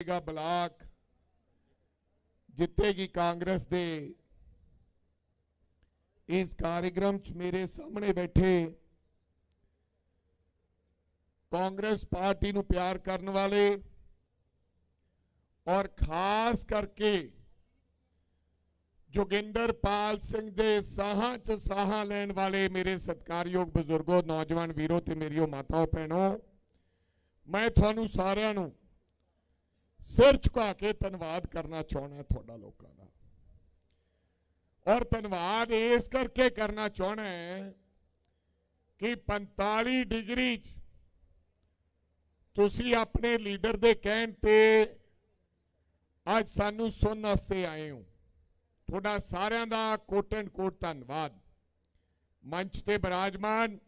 ਜਿੱਤੇਗਾ block, ਜਿੱਤੇਗੀ Congress ਦੇ। ਇਸ ਕਾਰਜਕ੍ਰਮ ਚ ਮੇਰੇ ਸਾਹਮਣੇ ਬੈਠੇ ਕਾਂਗਰਸ ਪਾਰਟੀ ਨੂੰ ਪਿਆਰ ਕਰਨ ਵਾਲੇ ਔਰ ਖਾਸ ਕਰਕੇ ਜੋਗਿੰਦਰਪਾਲ ਸਿੰਘ ਦੇ ਸਾਹਾਂ ਚ ਸਾਹਾਂ ਲੈਣ ਵਾਲੇ ਮੇਰੇ ਸਤਿਕਾਰਯੋਗ ਬਜ਼ੁਰਗੋ, ਨੌਜਵਾਨ ਵੀਰੋ ਤੇ ਮੇਰੀਓ ਮਾਤਾਓ ਭੈਣੋ ਮੈਂ ਤੁਹਾਨੂੰ ਸਾਰਿਆਂ ਨੂੰ ਸਿਰ ਝੁਕਾ ਕੇ ਧੰਨਵਾਦ ਕਰਨਾ ਚਾਹਣਾ ਤੁਹਾਡਾ ਲੋਕਾਂ ਦਾ। ਔਰ ਧੰਨਵਾਦ ਇਸ ਕਰਕੇ ਕਰਨਾ ਚਾਹਣਾ ਹੈ ਕਿ 45 ਡਿਗਰੀ ਤੁਸੀਂ ਆਪਣੇ ਲੀਡਰ ਦੇ ਕਹਿਣ ਤੇ ਅੱਜ ਸਾਨੂੰ ਸੁਣਨ ਵਾਸਤੇ ਆਏ ਹੋ। ਤੁਹਾਡਾ ਸਾਰਿਆਂ ਦਾ ਕੋਟ ਐਂਡ ਕੋਟ ਧੰਨਵਾਦ। ਮੰਚ ਤੇ ਬਿਰਾਜਮਾਨ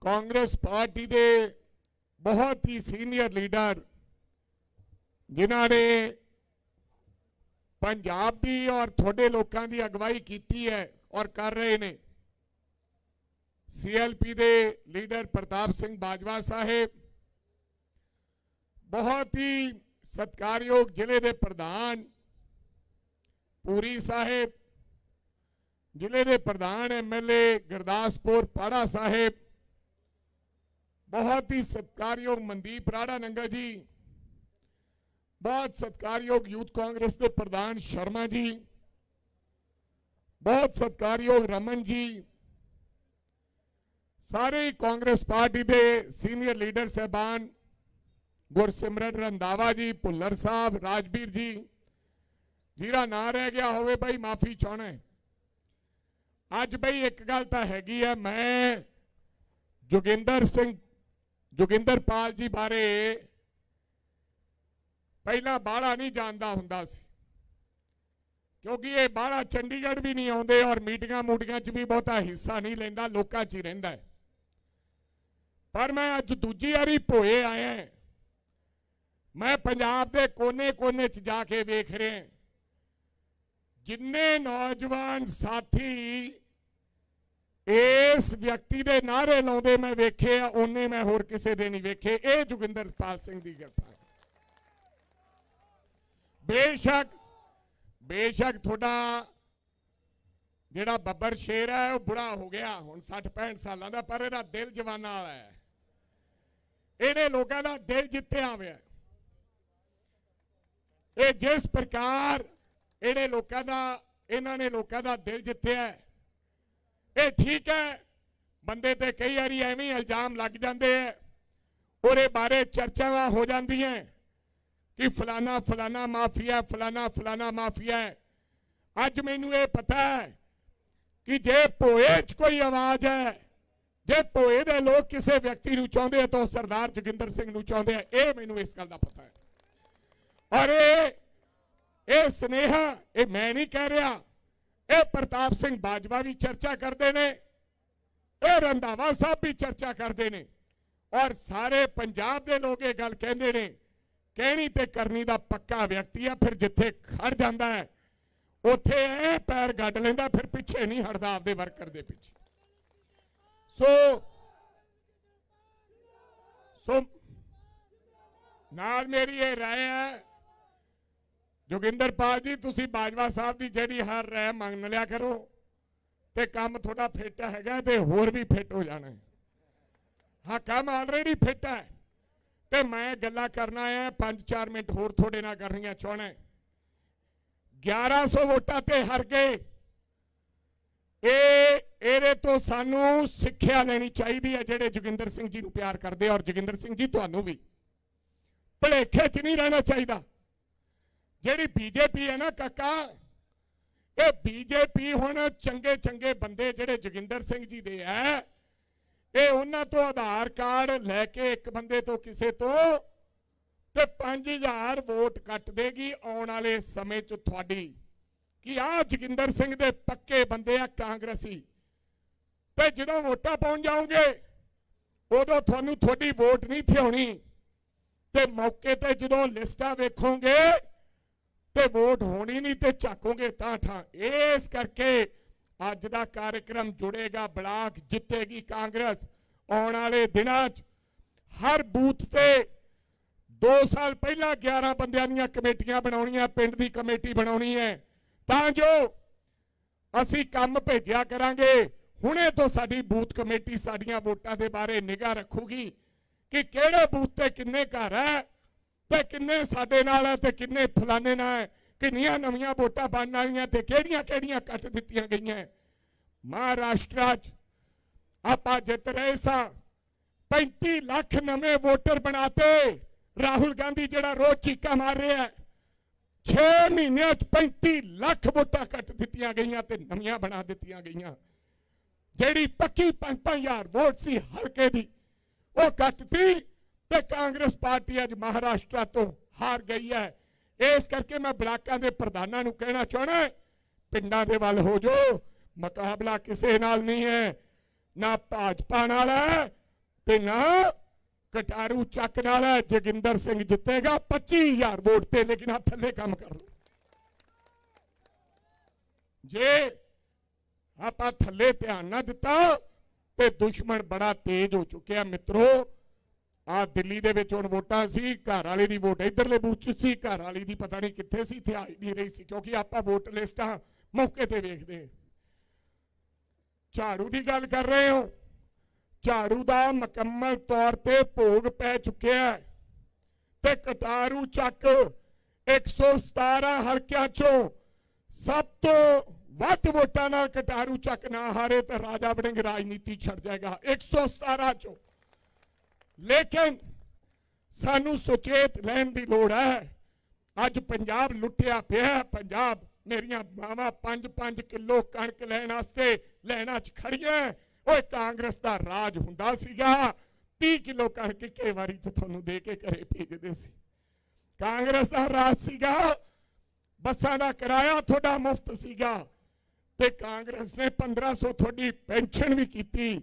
ਕਾਂਗਰਸ ਪਾਰਟੀ ਦੇ ਬਹੁਤ ਹੀ ਸੀਨੀਅਰ ਲੀਡਰ ਜਿਨ੍ਹਾਂ ਨੇ ਪੰਜਾਬ ਦੀ ਔਰ ਤੁਹਾਡੇ ਲੋਕਾਂ ਦੀ ਅਗਵਾਈ ਕੀਤੀ ਹੈ ਔਰ ਕਰ ਰਹੇ ਨੇ। ਸੀਐਲਪੀ ਦੇ ਲੀਡਰ ਪ੍ਰਤਾਪ ਸਿੰਘ ਬਾਜਵਾ ਸਾਹਿਬ, ਬਹੁਤ ਹੀ ਸਤਿਕਾਰਯੋਗ ਜ਼ਿਲ੍ਹੇ ਦੇ ਪ੍ਰਧਾਨ ਪੂਰੀ ਸਾਹਿਬ, ਜ਼ਿਲ੍ਹੇ ਦੇ ਪ੍ਰਧਾਨ ਐਮਐਲਏ ਗੁਰਦਾਸਪੁਰ ਪਾੜਾ ਸਾਹਿਬ, ਬਹੁਤ ਹੀ ਸਤਿਕਾਰਯੋਗ ਮਨਦੀਪ ਰਾੜਾ ਨੰਗਾ ਜੀ ਬਹੁਤ ਸਤਿਕਾਰਯੋਗ ਯੂਥ ਕਾਂਗਰਸ ਦੇ ਪ੍ਰਧਾਨ ਸ਼ਰਮਾ ਜੀ ਬਹੁਤ ਸਤਿਕਾਰਯੋਗ ਰਮਨ ਜੀ ਸਾਰੇ ਹੀ ਕਾਂਗਰਸ ਪਾਰਟੀ ਦੇ ਸੀਨੀਅਰ ਲੀਡਰ ਸਹਿਬਾਨ ਗੁਰਸਿਮਰਨ ਰੰਦਾਵਾ ਜੀ ਭੁੱਲਰ ਸਾਹਿਬ ਰਾਜਵੀਰ ਜੀ ਜਿਹੜਾ ਨਾਂ ਰਹਿ ਗਿਆ ਹੋਵੇ ਬਈ ਮਾਫੀ ਚਾਹਣਾ ਹੈ। ਅੱਜ ਬਈ ਇੱਕ ਗੱਲ ਤਾਂ ਹੈਗੀ ਆ ਮੈਂ ਜੋਗਿੰਦਰ ਸਿੰਘ ਜੋਗਿੰਦਰਪਾਲ ਜੀ ਬਾਰੇ ਪਹਿਲਾਂ ਬਾਹਲਾ ਨਹੀਂ ਜਾਣਦਾ ਹੁੰਦਾ ਸੀ। ਕਿਉਂਕਿ ਇਹ ਬਾਹਲਾ ਚੰਡੀਗੜ੍ਹ ਵੀ ਨਹੀਂ ਆਉਂਦੇ ਔਰ ਮੀਟਿੰਗਾਂ ਮੂਟਿੰਗਾਂ 'ਚ ਵੀ ਬਹੁਤਾ ਹਿੱਸਾ ਨਹੀਂ ਲੈਂਦਾ, ਲੋਕਾਂ 'ਚ ਹੀ ਰਹਿੰਦਾ ਹੈ। ਪਰ ਮੈਂ ਅੱਜ ਦੂਜੀ ਵਾਰੀ ਭੋਏ ਆਇਆ ਮੈਂ ਪੰਜਾਬ ਦੇ ਕੋਨੇ-ਕੋਨੇ 'ਚ ਜਾ ਕੇ ਵੇਖ ਰਿਹਾ ਜਿੰਨੇ ਨੌਜਵਾਨ ਸਾਥੀ ਇਸ ਵਿਅਕਤੀ ਦੇ ਨਾਰੇ ਲਾਉਂਦੇ ਮੈਂ ਵੇਖੇ ਆ, ਉਹਨੇ ਮੈਂ ਹੋਰ ਕਿਸੇ ਦੇ ਨਹੀਂ ਵੇਖੇ। ਇਹ ਜੋਗਿੰਦਰਪਾਲ ਸਿੰਘ ਦੀ ਕਿਰਪਾ ਹੈ। ਬੇਸ਼ੱਕ ਬੇਸ਼ੱਕ ਤੁਹਾਡਾ ਜਿਹੜਾ ਬੱਬਰ ਸ਼ੇਰ ਹੈ, ਉਹ ਬੁੜਾ ਹੋ ਗਿਆ। ਹੁਣ 60 65 ਸਾਲਾਂ ਦਾ, ਪਰ ਇਹਦਾ ਦਿਲ ਜਵਾਨਾਂ ਵਾਲਾ ਹੈ। ਇਹਨੇ ਲੋਕਾਂ ਦਾ ਦਿਲ ਜਿੱਤਿਆ ਹੋਇਆ ਇਹ ਜਿਸ ਪ੍ਰਕਾਰ ਇਹਨੇ ਲੋਕਾਂ ਦਾ, ਇਹਨਾਂ ਨੇ ਲੋਕਾਂ ਦਾ ਦਿਲ ਜਿੱਤਿਆ ਇਹ ਠੀਕ ਹੈ। ਬੰਦੇ ਤੇ ਕਈ ਵਾਰੀ ਐਵੇਂ ਇਲਜ਼ਾਮ ਲੱਗ ਜਾਂਦੇ ਐ ਉਹਦੇ ਬਾਰੇ ਚਰਚਾਵਾਂ ਹੋ ਜਾਂਦੀਆਂ ਕਿ ਫਲਾਣਾ ਫਲਾਣਾ ਮਾਫੀਆ ਫਲਾਣਾ ਫਲਾਣਾ ਮਾਫੀਆ ਅੱਜ ਮੈਨੂੰ ਇਹ ਪਤਾ ਹੈ ਕਿ ਜੇ ਭੋਏ 'ਚ ਕੋਈ ਆਵਾਜ਼ ਹੈ, ਜੇ ਭੋਏ ਦੇ ਲੋਕ ਕਿਸੇ ਵਿਅਕਤੀ ਨੂੰ ਚਾਹੁੰਦੇ ਆ ਤਾਂ ਸਰਦਾਰ ਜੋਗਿੰਦਰ ਸਿੰਘ ਨੂੰ ਚਾਹੁੰਦੇ ਆ। ਇਹ ਮੈਨੂੰ ਇਸ ਗੱਲ ਦਾ ਪਤਾ ਹੈ। ਔਰ ਇਹ ਇਹ ਸਨੇਹਾ, ਇਹ ਮੈਂ ਨਹੀਂ ਕਹਿ ਰਿਹਾ, ਇਹ ਪ੍ਰਤਾਪ ਸਿੰਘ ਬਾਜਵਾ ਵੀ ਚਰਚਾ ਕਰਦੇ ਨੇ, ਇਹ ਰੰਧਾਵਾ ਸਾਹਿਬ ਵੀ ਚਰਚਾ ਕਰਦੇ ਨੇ। ਔਰ ਸਾਰੇ ਪੰਜਾਬ ਦੇ ਲੋਕ ਇਹ ਗੱਲ ਕਹਿੰਦੇ ਨੇ ਕਹਿਣੀ ਤੇ ਕਰਨੀ ਦਾ ਪੱਕਾ ਵਿਅਕਤੀ ਆ, ਫਿਰ ਜਿੱਥੇ ਖੜ ਜਾਂਦਾ ਹੈ, ਉੱਥੇ ਐ ਪੈਰ ਗੱਡ ਲੈਂਦਾ, ਫਿਰ ਪਿੱਛੇ ਨਹੀਂ ਹਟਦਾ, ਆਪਦੇ ਵਰਕਰ ਦੇ ਪਿੱਛੇ। ਸੋ ਸੋ, ਨਾਲ ਮੇਰੀ ਇਹ ਰਾਏ ਹੈ ਜੋਗਿੰਦਰਪਾਲ ਜੀ, ਤੁਸੀਂ ਬਾਜਵਾ ਸਾਹਿਬ ਦੀ ਜਿਹੜੀ ਹਰ ਰਾਏ ਮੰਨ ਲਿਆ ਕਰੋ, ਤੇ ਕੰਮ ਤੁਹਾਡਾ ਫਿੱਟ ਹੈਗਾ ਤੇ ਹੋਰ ਵੀ ਫਿੱਟ ਹੋ ਜਾਣਾ ਹਾਂ। ਕੰਮ ਆਲਰੇਡੀ ਫਿੱਟ ਹੈ। ਤੇ ਮੈਂ ਗੱਲਾਂ ਕਰਨਾ ਹੈ 5-4 ਮਿੰਟ ਹੋਰ ਤੁਹਾਡੇ ਨਾਲ ਕਰਨੀਆਂ ਚਾਹਣਾ ਹੈ। 1100 ਵੋਟਾਂ ਤੇ ਹਰ ਗਏ। ਇਹ, ਇਹਦੇ ਤੋਂ ਸਾਨੂੰ ਸਿੱਖਿਆ ਲੈਣੀ ਚਾਹੀਦੀ ਹੈ ਜਿਹੜੇ ਜੋਗਿੰਦਰ ਸਿੰਘ ਜੀ ਨੂੰ ਪਿਆਰ ਕਰਦੇ ਔਰ ਜੋਗਿੰਦਰ ਸਿੰਘ ਜੀ ਤੁਹਾਨੂੰ ਵੀ। ਭਲੇਖੇ 'ਚ ਨਹੀਂ ਰਹਿਣਾ ਚਾਹੀਦਾ। ਜਿਹੜੀ ਬੀਜੇਪੀ ਹੈ ਨਾ ਕਾਕਾ, ਇਹ ਬੀਜੇਪੀ ਹੁਣ ਚੰਗੇ ਚੰਗੇ ਬੰਦੇ ਜਿਹੜੇ ਜੋਗਿੰਦਰ ਸਿੰਘ ਜੀ ਦੇ ਹੈ ਇਹ ਉਹਨਾਂ ਤੋਂ ਆਧਾਰ ਕਾਰਡ ਲੈ ਕੇ ਇੱਕ ਬੰਦੇ ਤੋਂ ਕਿਸੇ ਤੋਂ ਤੇ 5000 ਵੋਟ ਕੱਟ ਦੇਗੀ ਆਉਣ ਵਾਲੇ ਸਮੇਂ 'ਚ ਤੁਹਾਡੀ। ਕਿ ਆ ਜੋਗਿੰਦਰ ਸਿੰਘ ਦੇ ਪੱਕੇ ਬੰਦੇ ਆ ਕਾਂਗਰਸੀ? ਤੇ ਜਦੋਂ ਵੋਟਾਂ ਪਾਉਣ ਜਾਓਗੇ, ਉਦੋਂ ਤੁਹਾਨੂੰ ਤੁਹਾਡੀ ਵੋਟ ਨਹੀਂ ਥਿਆਉਣੀ। ਤੇ ਮੌਕੇ ਤੇ ਜਦੋਂ ਲਿਸਟਾਂ ਵੇਖੋਗੇ, ਤੇ ਵੋਟ ਹੋਣੀ ਨਹੀਂ ਤੇ ਝਾਕੋਗੇ ਤਾਂ ਠਾਂ। ਇਸ ਕਰਕੇ ਅੱਜ ਦਾ ਕਾਰਜਕ੍ਰਮ ਜੁੜੇਗਾ, ਬਲਾਕ ਜਿੱਤੇਗੀ ਕਾਂਗਰਸ। ਆਉਣ ਵਾਲੇ ਦਿਨਾਂ 'ਚ ਹਰ ਬੂਥ ਤੇ 2 ਸਾਲ ਪਹਿਲਾਂ 11 ਬੰਦਿਆਂ ਦੀਆਂ ਕਮੇਟੀਆਂ ਬਣਾਉਣੀਆਂ, ਪਿੰਡ ਦੀ ਕਮੇਟੀ ਬਣਾਉਣੀ ਹੈ। ਤਾਂ ਜੋ ਅਸੀਂ ਕੰਮ ਭੇਜਿਆ ਕਰਾਂਗੇ। ਹੁਣੇ ਤੋਂ ਸਾਡੀ ਬੂਥ ਕਮੇਟੀ ਸਾਡੀਆਂ ਵੋਟਾਂ ਦੇ ਬਾਰੇ ਨਿਗਾਹ ਰੱਖੂਗੀ ਕਿ ਕਿਹੜੇ ਬੂਥ ਤੇ ਕਿੰਨੇ ਘਰ ਹੈ ਤੇ ਕਿੰਨੇ ਸਾਡੇ ਨਾਲ ਹੈ ਤੇ ਕਿੰਨੇ ਫਲਾਣੇ ਨਾਲ ਹੈ। ਕਿੰਨੀਆਂ ਨਵੀਆਂ ਵੋਟਾਂ ਬਣਨ ਵਾਲੀਆਂ ਤੇ ਕਿਹੜੀਆਂ ਕਿਹੜੀਆਂ ਕੱਟ ਦਿੱਤੀਆਂ ਗਈਆਂ? ਮਹਾਰਾਸ਼ਟਰ 'ਚ ਆਪਾਂ ਜਿੱਤ ਰਹੇ ਸਾਂ। 35 ਲੱਖ ਨਵੇਂ ਵੋਟਰ ਬਣਾਤੇ। ਰਾਹੁਲ ਗਾਂਧੀ ਜਿਹੜਾ ਰੋਜ਼ ਚੀਕਾ ਮਾਰ ਰਿਹਾ ਹੈ। 6 ਮਹੀਨਿਆਂ 'ਚ 35 ਲੱਖ ਵੋਟਾਂ ਕੱਟ ਦਿੱਤੀਆਂ ਗਈਆਂ ਤੇ ਨਵੀਆਂ ਬਣਾ ਦਿੱਤੀਆਂ ਗਈਆਂ। ਜਿਹੜੀ ਪੱਕੀ 5-5000 ਵੋਟ ਸੀ ਹਲਕੇ ਦੀ, ਉਹ ਕੱਟਤੀ ਤੇ ਕਾਂਗਰਸ ਪਾਰਟੀ ਅੱਜ ਮਹਾਰਾਸ਼ਟਰ ਤੋਂ ਹਾਰ ਗਈ ਹੈ। ਇਸ ਕਰਕੇ ਮੈਂ ਬਲਾਕਾਂ ਦੇ ਪ੍ਰਧਾਨਾਂ ਨੂੰ ਕਹਿਣਾ ਚਾਹਣਾ ਪਿੰਡਾਂ ਦੇ ਵੱਲ ਹੋ ਜੋ ਮੁਕਾਬਲਾ ਕਿਸੇ ਨਾਲ ਨਹੀਂ ਹੈ, ਨਾ ਭਾਜਪਾ ਨਾਲ ਹੈ ਤੇ ਨਾ ਕਟਾਰੂ ਚੱਕ ਨਾਲ ਹੈ, ਜੋਗਿੰਦਰ ਸਿੰਘ ਜਿੱਤੇਗਾ 25000 ਵੋਟ ਤੇ, ਲੇਕਿਨ ਆ ਥੱਲੇ ਕੰਮ ਕਰ ਲਓ। ਜੇ ਆਪਾਂ ਥੱਲੇ ਧਿਆਨ ਨਾ ਦਿੱਤਾ, ਤੇ ਦੁਸ਼ਮਣ ਬੜਾ ਤੇਜ਼ ਹੋ ਚੁੱਕਿਆ ਮਿੱਤਰੋ ਆ ਦਿੱਲੀ ਦੇ ਵਿੱਚ ਹੁਣ ਵੋਟਾਂ ਸੀ, ਘਰ ਵਾਲੇ ਦੀ ਵੋਟ ਇਧਰਲੇ ਬੂਥ 'ਚ ਸੀ, ਘਰ ਵਾਲੀ ਦੀ ਪਤਾ ਨਹੀਂ ਕਿੱਥੇ ਸੀ ਤੇ ਆਈ ਨਹੀਂ ਰਹੀ ਸੀ, ਕਿਉਂਕਿ ਆਪਾਂ ਵੋਟ ਲਿਸਟਾਂ ਮੌਕੇ ਤੇ ਵੇਖਦੇ ਝਾੜੂ ਦੀ ਗੱਲ ਕਰ ਰਹੇ ਹੋ। ਝਾੜੂ ਦਾ ਮੁਕੰਮਲ ਤੌਰ ਤੇ ਭੋਗ ਪੈ ਚੁੱਕਿਆ ਤੇ ਕਟਾਰੂ ਚੱਕ 117 ਹਲਕਿਆਂ ਚੋਂ ਸਭ ਤੋਂ ਵੱਧ ਵੋਟਾਂ ਨਾਲ ਕਟਾਰੂ ਚੱਕ ਨਾ ਹਾਰੇ ਤੇ ਰਾਜਾ ਵੜਿੰਗ ਰਾਜਨੀਤੀ ਛੱਡ ਜਾਏਗਾ। 117 ਚੋਂ ਲੇਕਿਨ ਸਾਨੂੰ ਸੁਚੇਤ ਲੈਣ ਦੀ ਲੋੜ ਹੈ। ਅੱਜ ਪੰਜਾਬ ਲੁੱਟਿਆ ਪਿਆ ਪੰਜਾਬ ਮੇਰੀਆਂ ਮਾਵਾਂ 5-5 ਕਿਲੋ ਕਣਕ ਲੈਣ ਵਾਸਤੇ ਲੈਣਾ ਚ ਖੜੀਆਂ ਓਏ ਕਾਂਗਰਸ ਦਾ ਰਾਜ ਹੁੰਦਾ ਸੀਗਾ। 30 ਕਿਲੋ ਕਣਕ ਇੱਕੇ ਵਾਰੀ ਚ ਤੁਹਾਨੂੰ ਦੇ ਕੇ ਘਰੇ ਭੇਜਦੇ ਸੀ। ਕਾਂਗਰਸ ਦਾ ਰਾਜ ਸੀਗਾ। ਬੱਸਾਂ ਦਾ ਕਿਰਾਇਆ ਤੁਹਾਡਾ ਮੁਫਤ ਸੀਗਾ। ਤੇ ਕਾਂਗਰਸ ਨੇ 1500 ਤੁਹਾਡੀ ਪੈਨਸ਼ਨ ਵੀ ਕੀਤੀ।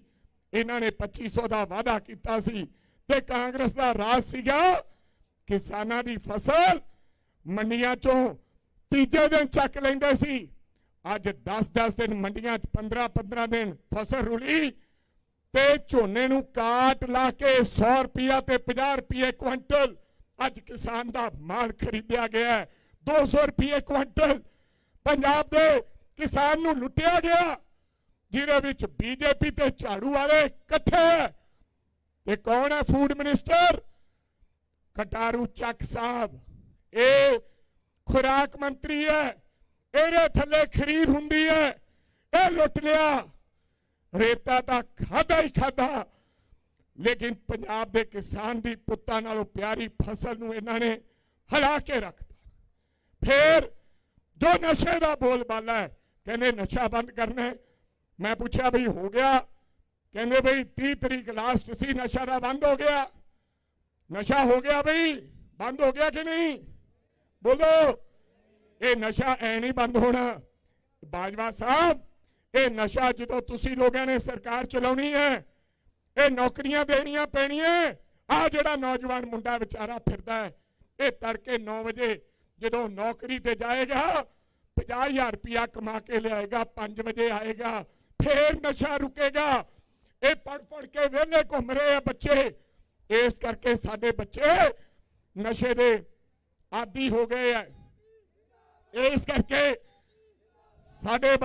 ਇਹਨਾਂ ਨੇ 2500 ਦਾ ਵਾਅਦਾ ਕੀਤਾ ਸੀ। ਤੇ ਕਾਂਗਰਸ ਦਾ ਰਾਜ ਸੀਗਾ, ਕਿਸਾਨਾਂ ਦੀ ਫਸਲ ਮੰਡੀਆਂ ਚੋਂ ਤੀਜੇ ਦਿਨ ਚੱਕ ਲੈਂਦੇ ਸੀ। ਅੱਜ 10-10 ਦਿਨ ਮੰਡੀਆਂ 'ਚ 15-15 ਦਿਨ ਫਸਲ ਰੁਲੀ ਤੇ ਝੋਨੇ ਨੂੰ ਕਾਟ ਲਾ ਕੇ 100 ਰੁਪਿਆ ਤੇ 50 ਰੁਪਏ ਕੁਇੰਟਲ ਅੱਜ ਕਿਸਾਨ ਦਾ ਮਾਲ ਖਰੀਦਿਆ ਗਿਆ ਹੈ। 200 ਰੁਪਏ ਕੁਇੰਟਲ ਪੰਜਾਬ ਦੇ ਕਿਸਾਨ ਨੂੰ ਲੁੱਟਿਆ ਗਿਆ। ਜਿਹਦੇ ਵਿੱਚ ਬੀਜੇਪੀ ਤੇ ਝਾੜੂ ਵਾਲੇ ਇਕੱਠੇ। ਇਹ ਕੌਣ ਹੈ? ਫੂਡ ਮਿਨਿਸਟਰ ਕਟਾਰੂ ਚੱਕ ਸਾਹਿਬ। ਇਹ ਖੁਰਾਕ ਮੰਤਰੀ ਹੈ। ਇਹਦੇ ਥੱਲੇ ਖਰੀਦ ਹੁੰਦੀ ਹੈ। ਇਹ ਲੁੱਟ ਲਿਆ। ਰੇਤਾ ਤਾਂ ਖਾਦਾ ਹੀ ਖਾਦਾ ਲੇਕਿਨ ਪੰਜਾਬ ਦੇ ਕਿਸਾਨ ਦੀ ਪੁੱਤਾਂ ਨਾਲੋਂ ਪਿਆਰੀ ਫਸਲ ਨੂੰ ਇਹਨਾਂ ਨੇ ਹਲਾ ਕੇ ਰੱਖਤਾ। ਫੇਰ ਜੋ ਨਸ਼ੇ ਦਾ ਬੋਲਬਾਲਾ ਹੈ, ਕਹਿੰਦੇ ਨਸ਼ਾ ਬੰਦ ਕਰਨਾ ਮੈਂ ਪੁੱਛਿਆ ਬਈ, ਹੋ ਗਿਆ? ਕਹਿੰਦੇ ਬਈ 30 ਤਰੀਕ ਲਾਸਟ ਸੀ, ਨਸ਼ਾ ਦਾ ਬੰਦ ਹੋ ਗਿਆ। ਨਸ਼ਾ ਹੋ ਗਿਆ ਬਈ, ਬੰਦ ਹੋ ਗਿਆ ਕਿ ਨਹੀਂ? ਬੋਲੋ, ਇਹ ਨਸ਼ਾ ਐ ਨਹੀਂ ਬੰਦ ਹੋਣਾ। ਬਾਜਵਾ ਸਾਹਿਬ, ਇਹ ਨਸ਼ਾ ਜਦੋਂ ਤੁਸੀਂ ਲੋਕਾਂ ਨੇ ਸਰਕਾਰ ਚਲਾਉਣੀ ਹੈ, ਇਹ ਨੌਕਰੀਆਂ ਦੇਣੀਆਂ ਪੈਣੀਆਂ। ਆ ਜਿਹੜਾ ਨੌਜਵਾਨ ਮੁੰਡਾ ਵਿਚਾਰਾ ਫਿਰਦਾ ਹੈ, ਇਹ ਤੜਕੇ 9 ਵਜੇ ਜਦੋਂ ਨੌਕਰੀ ਤੇ ਜਾਏਗਾ 50000 ਰੁਪਇਆ ਕਮਾ ਕੇ ਲਿਆਏਗਾ 5 ਵਜੇ ਆਏਗਾ, ਫੇਰ ਨਸ਼ਾ ਰੁਕੇਗਾ। ਇਹ ਪੜ ਪੜ ਕੇ ਵਿਹਲੇ ਘੁੰਮ ਰਹੇ ਆ ਬੱਚੇ। ਇਸ ਕਰਕੇ ਸਾਡੇ ਬੱਚੇ ਨਸ਼ੇ ਦੇ ਆਦੀ ਹੋ ਗਏ ਆ। ਇਸ ਕਰਕੇ ਸਾਡੇ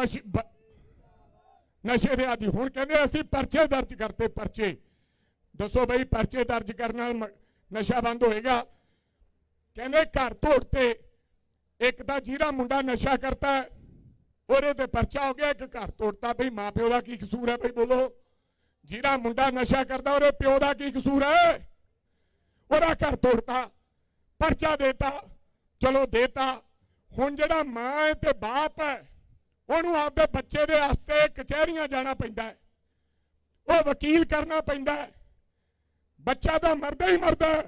ਨਸ਼ੇ ਦੇ ਆਦੀ। ਹੁਣ ਕਹਿੰਦੇ ਅਸੀਂ ਪਰਚੇ ਦਰਜ ਕਰਤੇ ਪਰਚੇ। ਦੱਸੋ ਬਈ ਪਰਚੇ ਦਰਜ ਕਰਨ ਨਾਲ ਨਸ਼ਾ ਬੰਦ ਹੋਏਗਾ? ਕਹਿੰਦੇ ਘਰ ਤੋੜ ਤੇ ਇੱਕ ਤਾਂ ਜਿਹੜਾ ਮੁੰਡਾ ਨਸ਼ਾ ਕਰਤਾ, ਉਹਦੇ ਤੇ ਪਰਚਾ ਹੋ ਗਿਆ, ਇੱਕ ਘਰ ਤੋੜਤਾ। ਬਈ ਮਾਪਿਓ ਦਾ ਕੀ ਕਸੂਰ ਹੈ? ਬਈ ਬੋਲੋ। ਜਿਹੜਾ ਮੁੰਡਾ ਨਸ਼ਾ ਕਰਦਾ, ਉਹਦੇ ਪਿਓ ਦਾ ਕੀ ਕਸੂਰ ਹੈ? ਉਹਦਾ ਘਰ ਤੋੜਤਾ, ਪਰਚਾ ਦੇਤਾ, ਚਲੋ ਦੇਤਾ। ਹੁਣ ਜਿਹੜਾ ਮਾਂ ਤੇ ਬਾਪ ਹੈ, ਉਹਨੂੰ ਆਪਦੇ ਬੱਚੇ ਦੇ ਵਾਸਤੇ ਕਚਹਿਰੀਆਂ ਜਾਣਾ ਪੈਂਦਾ ਹੈ। ਉਹ ਵਕੀਲ ਕਰਨਾ ਪੈਂਦਾ ਹੈ। ਬੱਚਾ ਤਾਂ ਮਰਦਾ ਹੀ ਮਰਦਾ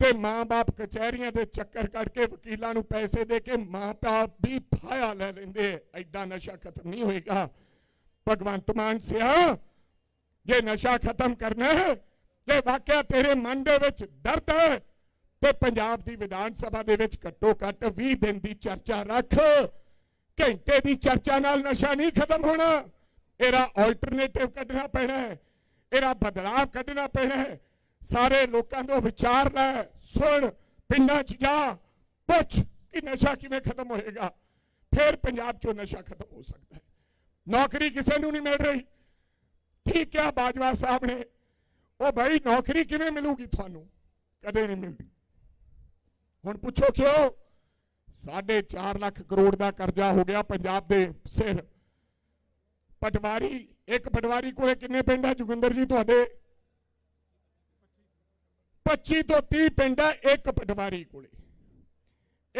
ਤੇ ਮਾਂ-ਬਾਪ ਕਚਹਿਰੀਆਂ ਦੇ ਚੱਕਰ ਕੱਢ ਕੇ ਵਕੀਲਾਂ ਨੂੰ ਪੈਸੇ ਦੇ ਕੇ ਮਾਂ-ਬਾਪ ਵੀ ਫਾਇਆ ਲੈ ਲੈਂਦੇ ਐਦਾਂ ਨਸ਼ਾ ਖਤਮ ਨਹੀਂ ਹੋਏਗਾ। ਭਗਵੰਤ ਮਾਨ ਸਿਆ ਜੇ ਨਸ਼ਾ ਖਤਮ ਕਰਨਾ ਹੈ ਜੇ ਵਾਕਿਆ ਤੇਰੇ ਮਨ ਦੇ ਵਿੱਚ ਦਰਦ ਹੈ ਤੇ ਪੰਜਾਬ ਦੀ ਵਿਧਾਨ ਸਭਾ ਦੇ ਵਿੱਚ ਘੱਟੋ ਘੱਟ 20 ਦਿਨ ਦੀ ਚਰਚਾ ਰੱਖ ਘੰਟੇ ਦੀ ਚਰਚਾ ਨਾਲ ਨਸ਼ਾ ਨਹੀਂ ਖਤਮ ਹੋਣਾ ਇਹਦਾ ਆਲਟਰਨੇਟਿਵ ਕੱਢਣਾ ਪੈਣਾ ਹੈ ਇਹਦਾ ਬਦਲਾਵ ਕੱਢਣਾ ਪੈਣਾ ਹੈ ਸਾਰੇ ਲੋਕਾਂ ਤੋਂ ਵਿਚਾਰ ਲੈ ਸੁਣ ਪਿੰਡਾਂ 'ਚ ਜਾ ਪੁੱਛ ਕਿ ਨਸ਼ਾ ਕਿਵੇਂ ਖਤਮ ਹੋਏਗਾ ਫਿਰ ਪੰਜਾਬ 'ਚੋਂ ਨਸ਼ਾ ਖਤਮ ਹੋ ਸਕਦਾ ਹੈ ਨੌਕਰੀ ਕਿਸੇ ਨੂੰ ਨਹੀਂ ਮਿਲ ਰਹੀ ਠੀਕ ਹੈ ਬਾਜਵਾ ਸਾਹਿਬ ਨੇ? ਉਹ ਭਾਈ ਨੌਕਰੀ ਕਿਵੇਂ ਮਿਲੂਗੀ ਤੁਹਾਨੂੰ? ਕਦੇ ਨਹੀਂ ਮਿਲਦੀ। ਹੁਣ ਪੁੱਛੋ ਕਿਉਂ? ਸਾਢੇ 4 ਲੱਖ ਕਰੋੜ ਦਾ ਕਰਜ਼ਾ ਹੋ ਗਿਆ ਪੰਜਾਬ ਦੇ ਸਿਰ। ਪਟਵਾਰੀ, ਇੱਕ ਪਟਵਾਰੀ ਕੋਲੇ ਕਿੰਨੇ ਪਿੰਡ ਹੈ ਜੋਗਿੰਦਰ ਜੀ ਤੁਹਾਡੇ? 25 ਤੋਂ 30 ਪਿੰਡ ਹੈ ਇੱਕ ਪਟਵਾਰੀ ਕੋਲੇ।